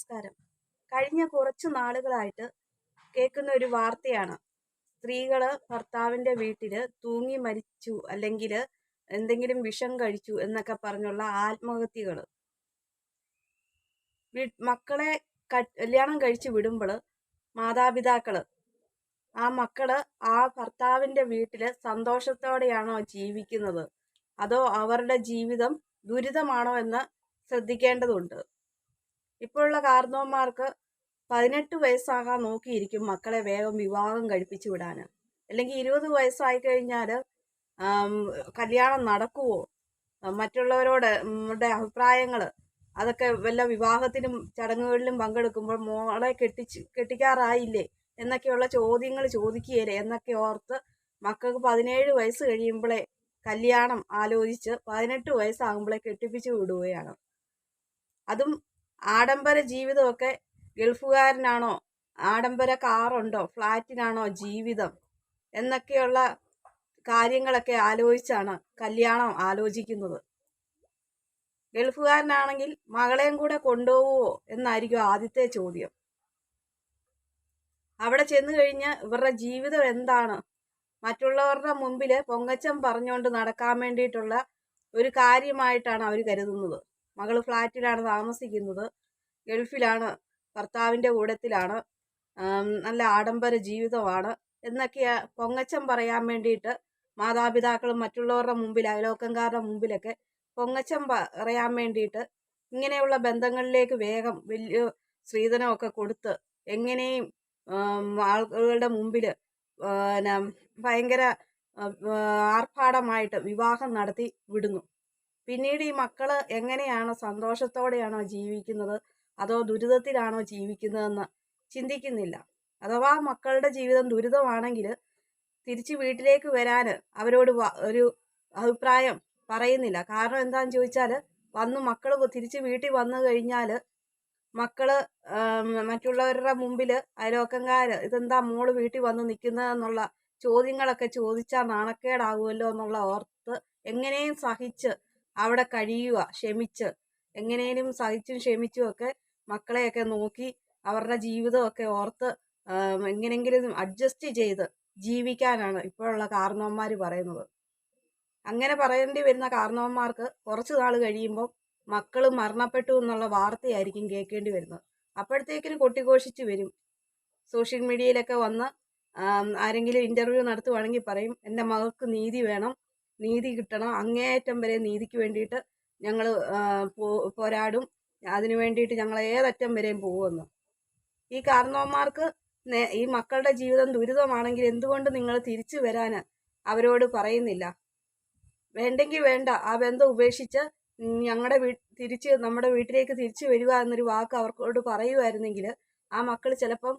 നമസ്കാരം. കഴിഞ്ഞ കുറച്ച് നാളുകളായിട്ട് കേൾക്കുന്ന ഒരു വാർത്തയാണ്. സ്ത്രീകൾ ഭർത്താവിന്റെ വീട്ടിൽ തൂങ്ങി മരിച്ചു അല്ലെങ്കിൽ എന്തെങ്കിലും വിഷം കഴിച്ചു എന്നൊക്കെ പറഞ്ഞുള്ള ആത്മഹത്യകൾ മക്കളെ കല്യാണം കഴിച്ച് വിടുമ്പോൾ മാതാപിതാക്കൾ ആ മക്കൾ ആ ഭർത്താവിന്റെ വീട്ടിൽ സന്തോഷത്തോടെയാണോ ജീവിക്കുന്നത്? അതോ അവരുടെ ജീവിതം ദുരിതമാണോ എന്ന് ശ്രദ്ധിക്കേണ്ടതുണ്ട്? ഇപ്പോഴുള്ള കാർന്നവന്മാർക്ക് പതിനെട്ട് വയസ്സാകാൻ നോക്കിയിരിക്കും മക്കളെ വേഗം വിവാഹം കഴിപ്പിച്ചു വിടാൻ അല്ലെങ്കിൽ ഇരുപത് വയസ്സായി കഴിഞ്ഞാൽ കല്യാണം നടക്കുവോ? മറ്റുള്ളവരോട് അഭിപ്രായങ്ങൾ അതൊക്കെ വല്ല വിവാഹത്തിനും ചടങ്ങുകളിലും പങ്കെടുക്കുമ്പോൾ മോളെ കെട്ടിച്ച് കെട്ടിക്കാറായില്ലേ? എന്നൊക്കെയുള്ള ചോദ്യങ്ങൾ ചോദിക്കുകയില്ലേ? എന്നൊക്കെ ഓർത്ത് മക്കൾക്ക് പതിനേഴ് വയസ്സ് കഴിയുമ്പോഴേ കല്യാണം ആലോചിച്ച് പതിനെട്ട് വയസ്സാകുമ്പോഴേ കെട്ടിപ്പിച്ചു വിടുകയാണ്. അതും ആഡംബര ജീവിതമൊക്കെ ഗൾഫുകാരനാണോ? ആഡംബര കാറുണ്ടോ? ഫ്ലാറ്റിനാണോ ജീവിതം? എന്നൊക്കെയുള്ള കാര്യങ്ങളൊക്കെ ആലോചിച്ചാണ് കല്യാണം ആലോചിക്കുന്നത്. ഗൾഫുകാരനാണെങ്കിൽ മകളെയും കൂടെ കൊണ്ടുപോവോ എന്നായിരിക്കും ആദ്യത്തെ ചോദ്യം. അവിടെ ചെന്നു കഴിഞ്ഞ് ഇവരുടെ ജീവിതം എന്താണ്? മറ്റുള്ളവരുടെ മുമ്പിൽ പൊങ്ങച്ചം പറഞ്ഞുകൊണ്ട് നടക്കാൻ വേണ്ടിയിട്ടുള്ള ഒരു കാര്യമായിട്ടാണ് അവർ കരുതുന്നത്. മകൾ ഫ്ലാറ്റിലാണ് താമസിക്കുന്നത്. ഗൾഫിലാണ്. ഭർത്താവിന്റെ കൂടത്തിലാണ്. നല്ല ആഡംബര ജീവിതമാണ്. എന്നൊക്കെ പൊങ്ങച്ചം പറയാൻ വേണ്ടിയിട്ട് മാതാപിതാക്കളും മറ്റുള്ളവരുടെ മുമ്പിൽ അയലോക്കംകാരുടെ മുമ്പിലൊക്കെ പൊങ്ങച്ചം പറയാൻ വേണ്ടിയിട്ട് ഇങ്ങനെയുള്ള ബന്ധങ്ങളിലേക്ക് വേഗം വലിയ സ്ത്രീധനമൊക്കെ കൊടുത്ത് എങ്ങനെയും ആളുകളുടെ മുമ്പിൽ ഭയങ്കര ആർഭാടമായിട്ട് വിവാഹം നടത്തി വിടുന്നു. പിന്നീട് ഈ മക്കൾ എങ്ങനെയാണോ സന്തോഷത്തോടെയാണോ ജീവിക്കുന്നത്? അതോ ദുരിതത്തിലാണോ ജീവിക്കുന്നതെന്ന് ചിന്തിക്കുന്നില്ല. അഥവാ മക്കളുടെ ജീവിതം ദുരിതമാണെങ്കിൽ തിരിച്ച് വീട്ടിലേക്ക് വരാൻ അവരോട് ഒരു അഭിപ്രായം പറയുന്നില്ല. കാരണം എന്താണെന്ന് ചോദിച്ചാൽ വന്ന് മക്കൾ തിരിച്ച് വീട്ടിൽ വന്നു കഴിഞ്ഞാൽ മക്കൾ മറ്റുള്ളവരുടെ മുമ്പിൽ അയലോക്കംകാർ ഇതെന്താ മോൾ വീട്ടിൽ വന്ന് നിൽക്കുന്നതെന്നുള്ള ചോദ്യങ്ങളൊക്കെ ചോദിച്ചാൽ നാണക്കേടാകുമല്ലോ എന്നുള്ള ഓർത്ത് എങ്ങനെയും സഹിച്ച് അവിടെ കഴിയുക ക്ഷമിച്ച്. എങ്ങനെയും സഹിച്ചും ക്ഷമിച്ചും ഒക്കെ മക്കളെയൊക്കെ നോക്കി അവരുടെ ജീവിതമൊക്കെ ഓർത്ത് എങ്ങനെങ്കിലും അഡ്ജസ്റ്റ് ചെയ്ത് ജീവിക്കാനാണ് ഇപ്പോഴുള്ള കാരണവന്മാർ പറയുന്നത്. അങ്ങനെ പറയേണ്ടി വരുന്ന കാരണവന്മാർക്ക് കുറച്ച് നാൾ കഴിയുമ്പോൾ മക്കൾ മരണപ്പെട്ടു എന്നുള്ള വാർത്തയായിരിക്കും കേൾക്കേണ്ടി വരുന്നത്. അപ്പോഴത്തേക്കിനും കൊട്ടിഘോഷിച്ച് വരും. സോഷ്യൽ മീഡിയയിലൊക്കെ വന്ന് ആരെങ്കിലും ഇന്റർവ്യൂ നടത്തുവാണെങ്കിൽ പറയും എന്റെ മകൾക്ക് നീതി വേണം നീതി കിട്ടണം. അങ്ങേയറ്റം വരെ നീതിക്ക് വേണ്ടിയിട്ട് ഞങ്ങൾ പോരാടും. അതിനു വേണ്ടിയിട്ട് ഞങ്ങൾ ഏതറ്റം വരെയും പോകുമെന്ന് ഈ കാരണവന്മാർക്ക് ഈ മക്കളുടെ ജീവിതം ദുരിതമാണെങ്കിൽ എന്തുകൊണ്ട് നിങ്ങൾ തിരിച്ചു വരാൻ അവരോട് പറയുന്നില്ല? വേണ്ടെങ്കിൽ വേണ്ട. ആ ബന്ധം ഉപേക്ഷിച്ച് ഞങ്ങളുടെ വീ തിരിച്ച് നമ്മുടെ വീട്ടിലേക്ക് തിരിച്ചു വരിക എന്നൊരു വാക്ക് അവർക്കോട് പറയുമായിരുന്നെങ്കിൽ ആ മക്കൾ ചിലപ്പം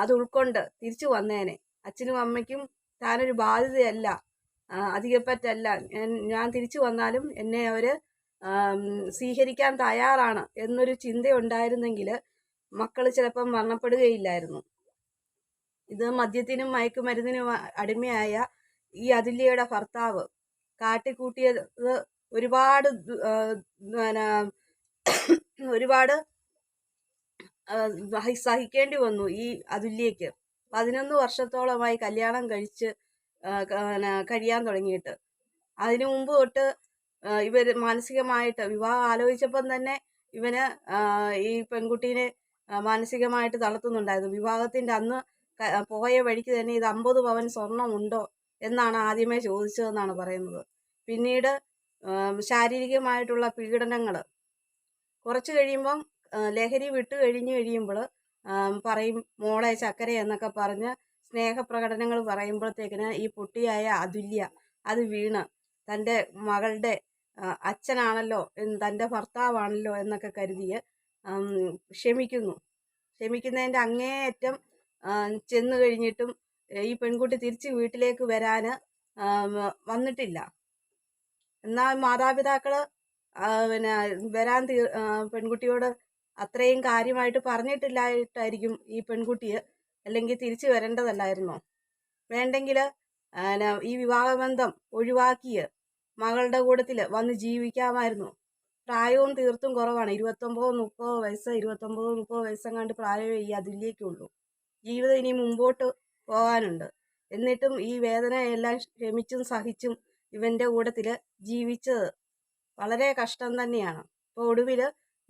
അത് ഉൾക്കൊണ്ട് തിരിച്ചു വന്നേനെ. അച്ഛനും അമ്മയ്ക്കും താനൊരു ബാധ്യതയല്ല. അധികപ്പറ്റല്ല. ഞാൻ തിരിച്ചു വന്നാലും എന്നെ അവർ സ്വീകരിക്കാൻ തയ്യാറാണ് എന്നൊരു ചിന്തയുണ്ടായിരുന്നെങ്കിൽ മക്കൾ ചിലപ്പം മരണപ്പെടുകയില്ലായിരുന്നു. ഇത് മദ്യത്തിനും മയക്കുമരുന്നിനും അടിമയായ ഈ അതുല്യയുടെ ഭർത്താവ് കാട്ടിക്കൂട്ടിയത് ഒരുപാട് ഒരുപാട് സഹിക്കേണ്ടി വന്നു ഈ അതുല്യക്ക് പതിനൊന്ന് വർഷത്തോളമായി കല്യാണം കഴിച്ച് കഴിയാൻ തുടങ്ങിയിട്ട്. അതിനു മുമ്പ് തൊട്ട് ഇവർ മാനസികമായിട്ട് വിവാഹം ആലോചിച്ചപ്പം തന്നെ ഇവന് ഈ പെൺകുട്ടീനെ മാനസികമായിട്ട് തളർത്തുന്നുണ്ടായിരുന്നു. വിവാഹത്തിന്റെ അന്ന് പോയ വഴിക്ക് തന്നെ ഇത് അമ്പത് പവൻ സ്വർണം ഉണ്ടോ എന്നാണ് ആദ്യമേ ചോദിച്ചതെന്നാണ് പറയുന്നത്. പിന്നീട് ശാരീരികമായിട്ടുള്ള പീഡനങ്ങൾ കുറച്ച് കഴിയുമ്പം ലഹരി വിട്ട് കഴിഞ്ഞ് കഴിയുമ്പോൾ പറയും മോളെ ചക്കര എന്നൊക്കെ പറഞ്ഞ് സ്നേഹപ്രകടനങ്ങൾ പറയുമ്പോഴത്തേക്കിന് ഈ പൊട്ടിയായ അതുല്യ അത് വീണ്. തന്റെ മകളുടെ അച്ഛനാണല്ലോ തന്റെ ഭർത്താവാണല്ലോ എന്നൊക്കെ കരുതിയ ക്ഷമിക്കുന്നു. ക്ഷമിക്കുന്നതിന്റെ അങ്ങേയറ്റം ചെന്നു കഴിഞ്ഞിട്ടും ഈ പെൺകുട്ടി തിരിച്ച് വീട്ടിലേക്ക് വരാൻ വന്നിട്ടില്ല. എന്നാൽ മാതാപിതാക്കൾ പിന്നെ വരാൻ പെൺകുട്ടിയോട് അത്രയും കാര്യമായിട്ട് പറഞ്ഞിട്ടില്ലായിട്ടായിരിക്കും ഈ പെൺകുട്ടിയെ അല്ലെങ്കിൽ തിരിച്ചു വരേണ്ടതല്ലായിരുന്നോ? വേണ്ടെങ്കിൽ ഈ വിവാഹബന്ധം ഒഴിവാക്കി മകളുടെ കൂട്ടത്തിൽ വന്ന് ജീവിക്കാമായിരുന്നു. പ്രായവും തീർത്തും കുറവാണ്. ഇരുപത്തൊമ്പതോ മുപ്പതോ വയസ്സ് ഇരുപത്തൊമ്പതോ മുപ്പതോ വയസ്സെങ്ങാണ്ട് പ്രായമേ ഈ അതിലേക്കുള്ളൂ. ജീവിതം ഇനി മുമ്പോട്ട് പോകാനുണ്ട്. എന്നിട്ടും ഈ വേദനയെല്ലാം ക്ഷമിച്ചും സഹിച്ചും ഇവന്റെ കൂട്ടത്തിൽ ജീവിച്ചത് വളരെ കഷ്ടം തന്നെയാണ്. ഇപ്പോൾ ഒടുവിൽ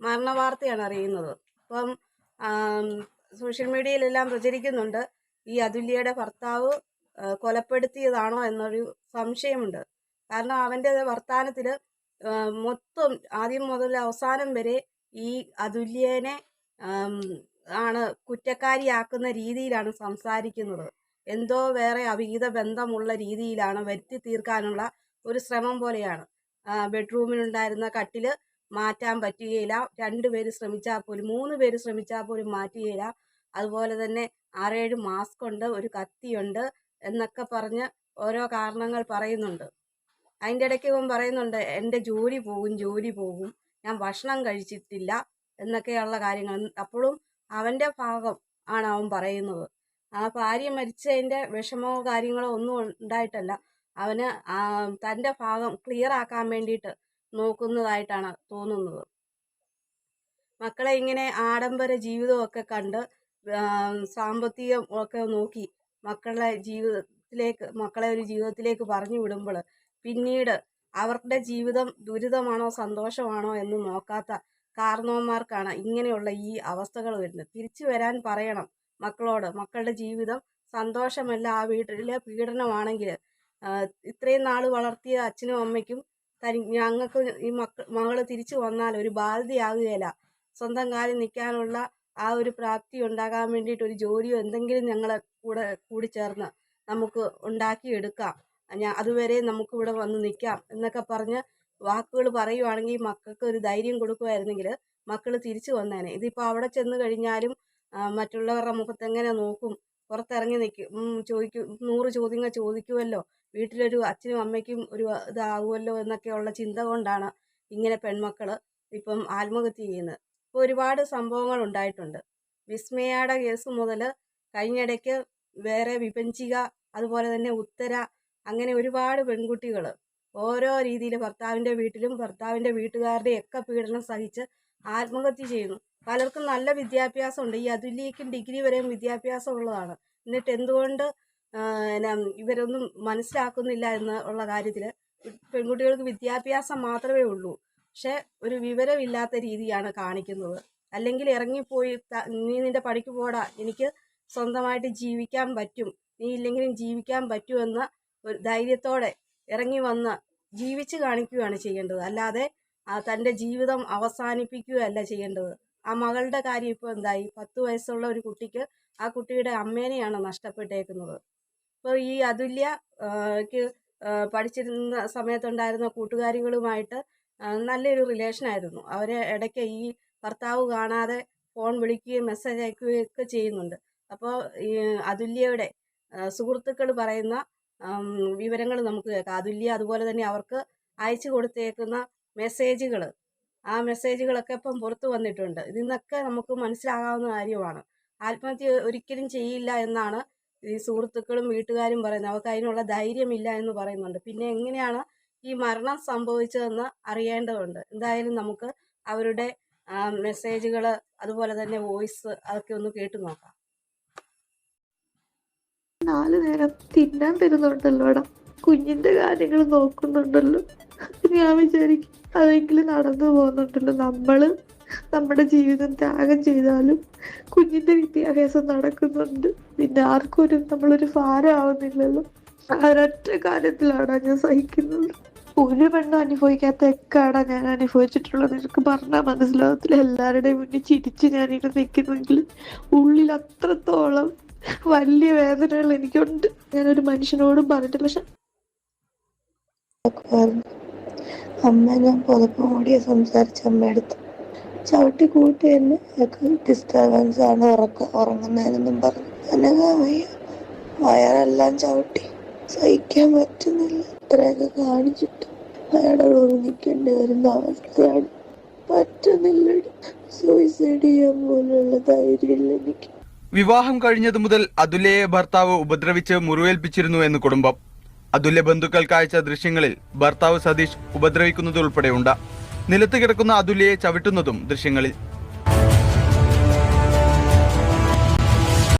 മരണവാർത്തയാണ് അറിയുന്നത്. ഇപ്പം സോഷ്യൽ മീഡിയയിലെല്ലാം പ്രചരിക്കുന്നുണ്ട്. ഈ അതുല്യയുടെ ഭർത്താവ് കൊലപ്പെടുത്തിയതാണോ എന്നൊരു സംശയമുണ്ട്. കാരണം അവന്റെ വർത്തമാനത്തിൽ മൊത്തം ആദ്യം മുതൽ അവസാനം വരെ ഈ അതുല്യനെ ആണ് കുറ്റക്കാരിയാക്കുന്ന രീതിയിലാണ് സംസാരിക്കുന്നത്. എന്തോ വേറെ അവിഹിത ബന്ധമുള്ള രീതിയിലാണ് വരുത്തി തീർക്കാനുള്ള ഒരു ശ്രമം പോലെയാണ്. ബെഡ്റൂമിലുണ്ടായിരുന്ന കട്ടിൽ മാറ്റാൻ പറ്റുകയില്ല. രണ്ടുപേര് ശ്രമിച്ചാൽ പോലും മൂന്ന് പേര് ശ്രമിച്ചാൽ പോലും മാറ്റുകയില്ല. അതുപോലെ തന്നെ ആറേഴ് മാസ്ക് ഉണ്ട് ഒരു കത്തിയുണ്ട് എന്നൊക്കെ പറഞ്ഞ് ഓരോ കാരണങ്ങൾ പറയുന്നുണ്ട്. അതിന്റെ ഇടയ്ക്ക് ഇവൻ പറയുന്നുണ്ട് എന്റെ ജോലി പോകും ജോലി പോകും. ഞാൻ ഭക്ഷണം കഴിച്ചിട്ടില്ല എന്നൊക്കെയുള്ള കാര്യങ്ങൾ. അപ്പോഴും അവന്റെ ഭാഗം ആണ് അവൻ പറയുന്നത്. ആ ഭാര്യ മരിച്ചതിന്റെ വിഷമമോ കാര്യങ്ങളോ ഒന്നും ഉണ്ടായിട്ടല്ല. അവന് തന്റെ ഭാഗം ക്ലിയർ ആക്കാൻ വേണ്ടിയിട്ട് നോക്കുന്നതായിട്ടാണ് തോന്നുന്നത്. മക്കളെ ഇങ്ങനെ ആഡംബര ജീവിതമൊക്കെ കണ്ട് സാമ്പത്തികം ഒക്കെ നോക്കി മക്കളെ ജീവിതത്തിലേക്ക് മക്കളെ ഒരു ജീവിതത്തിലേക്ക് പറഞ്ഞു വിടുമ്പോൾ പിന്നീട് അവരുടെ ജീവിതം ദുരിതമാണോ സന്തോഷമാണോ എന്ന് നോക്കാത്ത കാരണവന്മാർക്കാണ് ഇങ്ങനെയുള്ള ഈ അവസ്ഥകൾ വരുന്നത്. തിരിച്ചു വരാൻ പറയണം മക്കളോട്. മക്കളുടെ ജീവിതം സന്തോഷമല്ല ആ വീട്ടിലെ പീഡനമാണെങ്കിൽ ഇത്രയും നാൾ വളർത്തിയ അച്ഛനും അമ്മയ്ക്കും തനി ഞങ്ങൾക്ക് ഈ മക്ക മകൾ തിരിച്ചു വന്നാൽ ഒരു ബാധ്യതയാകുകയില്ല. സ്വന്തം കാലിൽ നിൽക്കാനുള്ള ആ ഒരു പ്രാപ്തി ഉണ്ടാകാൻ വേണ്ടിയിട്ട് ഒരു ജോലിയോ എന്തെങ്കിലും ഞങ്ങളെ കൂടെ കൂടി ചേർന്ന് നമുക്ക് ഉണ്ടാക്കിയെടുക്കാം. ഞാൻ അതുവരെ നമുക്ക് ഇവിടെ വന്ന് നിൽക്കാം എന്നൊക്കെ പറഞ്ഞ് വാക്കുകൾ പറയുവാണെങ്കിൽ മക്കൾക്ക് ഒരു ധൈര്യം കൊടുക്കുമായിരുന്നെങ്കിൽ മക്കൾ തിരിച്ചു വന്നേനെ. ഇതിപ്പോൾ അവിടെ ചെന്ന് കഴിഞ്ഞാലും മറ്റുള്ളവരുടെ മുഖത്ത് എങ്ങനെ നോക്കും? പുറത്തിറങ്ങി നിൽക്കും ചോദിക്കും നൂറ് ചോദ്യങ്ങൾ ചോദിക്കുമല്ലോ വീട്ടിലൊരു അച്ഛനും അമ്മയ്ക്കും ഒരു ഇതാകുമല്ലോ എന്നൊക്കെയുള്ള ചിന്ത കൊണ്ടാണ് ഇങ്ങനെ പെൺമക്കൾ ഇപ്പം ആത്മഹത്യ ചെയ്യുന്നത്. ഇപ്പോൾ ഒരുപാട് സംഭവങ്ങൾ ഉണ്ടായിട്ടുണ്ട്. വിസ്മയയുടെ കേസ് മുതൽ കഴിഞ്ഞിടയ്ക്ക് വേറെ വിഭജിക അതുപോലെ തന്നെ ഉത്തര അങ്ങനെ ഒരുപാട് പെൺകുട്ടികൾ ഓരോ രീതിയിൽ ഭർത്താവിന്റെ വീട്ടിലും ഭർത്താവിന്റെ വീട്ടുകാരുടെയൊക്കെ പീഡനം സഹിച്ച് ആത്മഹത്യ ചെയ്യുന്നു. പലർക്കും നല്ല വിദ്യാഭ്യാസം ഉണ്ട് ഈ അതുല്യക്കും ഡിഗ്രി വരെയും വിദ്യാഭ്യാസം ഉള്ളതാണ് എന്നിട്ട് എന്തുകൊണ്ട് ഇവരൊന്നും മനസ്സിലാക്കുന്നില്ല എന്ന് ഉള്ള കാര്യത്തിൽ പെൺകുട്ടികൾക്ക് വിദ്യാഭ്യാസം മാത്രമേ ഉള്ളൂ. പക്ഷെ ഒരു വിവരമില്ലാത്ത രീതിയാണ് കാണിക്കുന്നത്. അല്ലെങ്കിൽ ഇറങ്ങിപ്പോയി നീ നിന്റെ പണിക്ക് പോടാ. എനിക്ക് സ്വന്തമായിട്ട് ജീവിക്കാൻ പറ്റും. നീ ഇല്ലെങ്കിലും ജീവിക്കാൻ പറ്റുമെന്ന ഒരു ധൈര്യത്തോടെ ഇറങ്ങി വന്ന് ജീവിച്ച് കാണിക്കുകയാണ് ചെയ്യേണ്ടത്. അല്ലാതെ തന്റെ ജീവിതം അവസാനിപ്പിക്കുകയല്ല ചെയ്യേണ്ടത്. ആ മകളുടെ കാര്യം ഇപ്പോൾ എന്തായി? പത്ത് വയസ്സുള്ള ഒരു കുട്ടിക്ക് ആ കുട്ടിയുടെ അമ്മേനെയാണ് നഷ്ടപ്പെട്ടേക്കുന്നത്. ഇപ്പോൾ ഈ അതുല്യ ആ, ക്ക് ആ, പഠിച്ചിരുന്ന സമയത്തുണ്ടായിരുന്ന കൂട്ടുകാരികളുമായിട്ട് നല്ലൊരു റിലേഷൻ ആയിരുന്നു. അവരെ ഇടയ്ക്ക് ഈ ഭർത്താവ് കാണാതെ ഫോൺ വിളിക്കുകയും മെസ്സേജ് അയക്കുകയും ഒക്കെ ചെയ്യുന്നുണ്ട്. അപ്പോൾ ഈ അതുല്യയുടെ സുഹൃത്തുക്കൾ പറയുന്ന വിവരങ്ങൾ നമുക്ക് കേൾക്കാം. അതുല്യ അതുപോലെ തന്നെ അവർക്ക് അയച്ചു കൊടുത്തേക്കുന്ന മെസ്സേജുകൾ ആ മെസ്സേജുകളൊക്കെ ഇപ്പം പുറത്തു വന്നിട്ടുണ്ട്. ഇതിൽ നിന്നൊക്കെ നമുക്ക് മനസ്സിലാകാവുന്ന കാര്യമാണ്. ആത്മഹത്യ ഒരിക്കലും ചെയ്യില്ല എന്നാണ് ഈ സുഹൃത്തുക്കളും വീട്ടുകാരും പറയുന്നത്. അവർക്ക് അതിനുള്ള ധൈര്യമില്ല എന്ന് പറയുന്നുണ്ട്. പിന്നെ എങ്ങനെയാണ് ഈ മരണം സംഭവിച്ചതെന്ന് അറിയേണ്ടതുണ്ട്. എന്തായാലും നമുക്ക് അവരുടെ മെസ്സേജുകൾ അതുപോലെ തന്നെ വോയിസ് അതൊക്കെ ഒന്ന് കേട്ടു നോക്കാം. നാല് നേരം തിന്നാൻ തരുന്നുണ്ടല്ലോടാ കുഞ്ഞിന്റെ കാര്യങ്ങൾ നോക്കുന്നുണ്ടല്ലോ. ഞാൻ വിചാരിക്കും അതെങ്കിലും നടന്നു പോകുന്നുണ്ടല്ലോ. നമ്മൾ നമ്മുടെ ജീവിതം ത്യാഗം ചെയ്താലും കുഞ്ഞിന്റെ വിദ്യാഭ്യാസം നടക്കുന്നുണ്ട്. പിന്നെ ആർക്കും ഒരു നമ്മളൊരു ഭാരമാവുന്നില്ലല്ലോ. ഒരൊറ്റ കാര്യത്തിലാണ് ഞാൻ സഹിക്കുന്നത്. ഒരു പെണ്ണും അനുഭവിക്കാത്ത എക്കാടാ ഞാൻ അനുഭവിച്ചിട്ടുള്ളത്. എനിക്ക് പറഞ്ഞാൽ മനസ്സിലാവത്തില്ല. എല്ലാവരുടെയും മുന്നിൽ ചിരിച്ച് ഞാനിങ്ങനെ നിൽക്കുന്നെങ്കിൽ ഉള്ളിൽ അത്രത്തോളം വലിയ വേദനകൾ എനിക്കുണ്ട്. ഞാനൊരു മനുഷ്യനോടും പറഞ്ഞിട്ട് പക്ഷെ. അമ്മ ഞാൻ പുതപ്പ് മൂടിയ സംസാരിച്ച അമ്മയെടുത്ത് ചവിട്ടി കൂട്ടി എന്നെ ഡിസ്റ്റർബൻസ് ആണ് ഉറക്ക ഉറങ്ങുന്നതിനെന്നും പറഞ്ഞു. എന്നെ വയ്യ. വയറെല്ലാം ചവിട്ടി. സഹിക്കാൻ പറ്റുന്നില്ല. ഇത്രയൊക്കെ കാണിച്ചിട്ട് അയാളെ ഒരുങ്ങിക്കേണ്ടി വരുന്ന അവസ്ഥയാണ്. പറ്റുന്നില്ല സൂയിസൈഡ് ചെയ്യാൻ പോലുള്ള ധൈര്യമില്ല എനിക്ക്. വിവാഹം കഴിഞ്ഞതു മുതൽ അതുലയെ ഭർത്താവ് ഉപദ്രവിച്ച് മുറിവേൽപ്പിച്ചിരുന്നു എന്ന് കുടുംബം. അതുല്യ ബന്ധുക്കൾക്ക് അയച്ച ദൃശ്യങ്ങളിൽ ഭർത്താവ് സതീഷ് ഉപദ്രവിക്കുന്നതുൾപ്പെടെയുണ്ട്. നിലത്ത് കിടക്കുന്ന അതുല്യയെ ചവിട്ടുന്നതും ദൃശ്യങ്ങളിൽ.